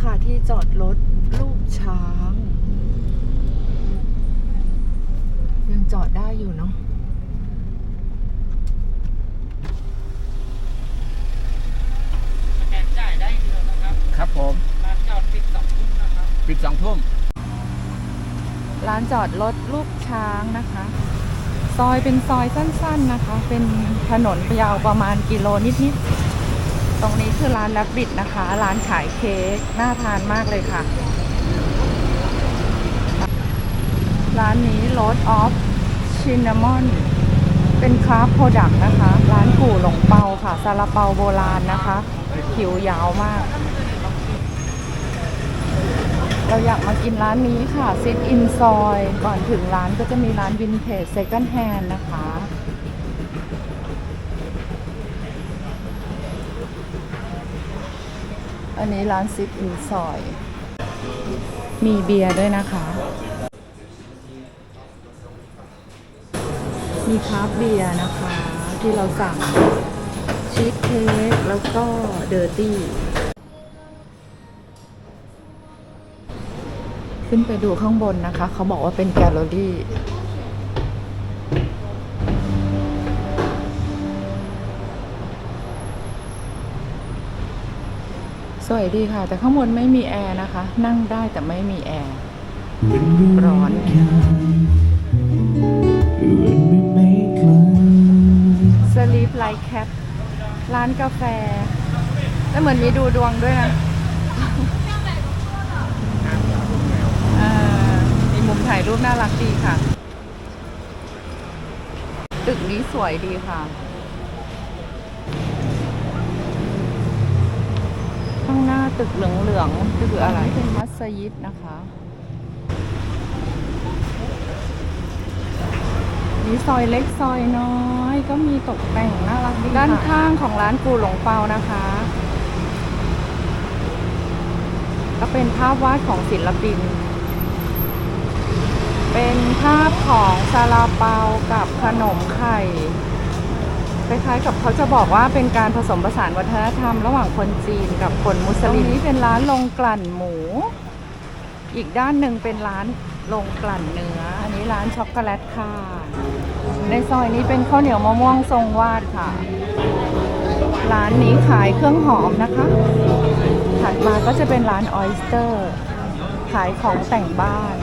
ค่ะที่จอดรถลูกช้าง ยังจอดได้อยู่เนาะแกนจ่ายได้เดือนนะครับ ครับผม ร้านจอดปิดสองทุ่มนะครับ ปิดสองทุ่ม ร้านจอดรถลูกช้างนะคะ ซอยเป็นซอยสั้น ๆนะคะ เป็นถนนยาวประมาณกิโลนิดๆ ตรงนี้คือร้านแลบบิดนะคะ ร้านขายเค้กน่าทานมากเลยค่ะ ร้านนี้ Road of Cinnamon เป็นคราฟโปรดักต์นะคะ ร้านกู่หลงเปาค่ะซาลาเปาโบราณนะคะผิวยาวมาก เราอยากมากินร้านนี้ค่ะซิ t อินซอย ก่อนถึงร้านก็จะมีร้านวินเทจเซ o ั d แฮนนะคะ อันนี้ร้านซิ t อินซอย มีเบียร์ด้วยนะคะ มีคราฟเบียร์นะคะ ที่เราสั่งชีสเค้กแล้วก็เดอร์ตี้ขึ้นไปดูข้างบนนะคะ เขาบอกว่าเป็นแกลเลอรี่ สวยดีค่ะ แต่ข้างบนไม่มีแอร์นะคะ นั่งได้แต่ไม่มีแอร์ร้อนสลีปไลท์แคทร้านกาแฟ แล้วเหมือนมีดูดวงด้วยนะเอ่อมีมุมถ่ายรูปน่ารักดีค่ะ ตึกนี้สวยดีค่ะ ข้างหน้าตึกเหลืองๆคืออะไรเป็นมัสยิดนะคะมีซอยเล็กซอยน้อย ก็มีตกแต่งน่ารักดีด้านข้างของร้านกูหลงเปานะคะ ก็เป็นภาพวาดของศิลปิน เป็นภาพของซาลาเปากับขนมไข่ คล้ายๆ กับเขาจะบอกว่าเป็นการผสมผสานวัฒนธรรมระหว่างคนจีนกับคนมุสลิมตรงนี้เป็นร้านลงกลั่นหมู อีกด้านหนึ่งเป็นร้านลงกลั่นเนื้อ อันนี้ร้านช็อกโกแลตค่ะ ในซอยนี้เป็นข้าวเหนียวมะม่วงทรงวาดค่ะ ร้านนี้ขายเครื่องหอมนะคะ ถัดมาก็จะเป็นร้านออยสเตอร์ ขายของแต่งบ้าน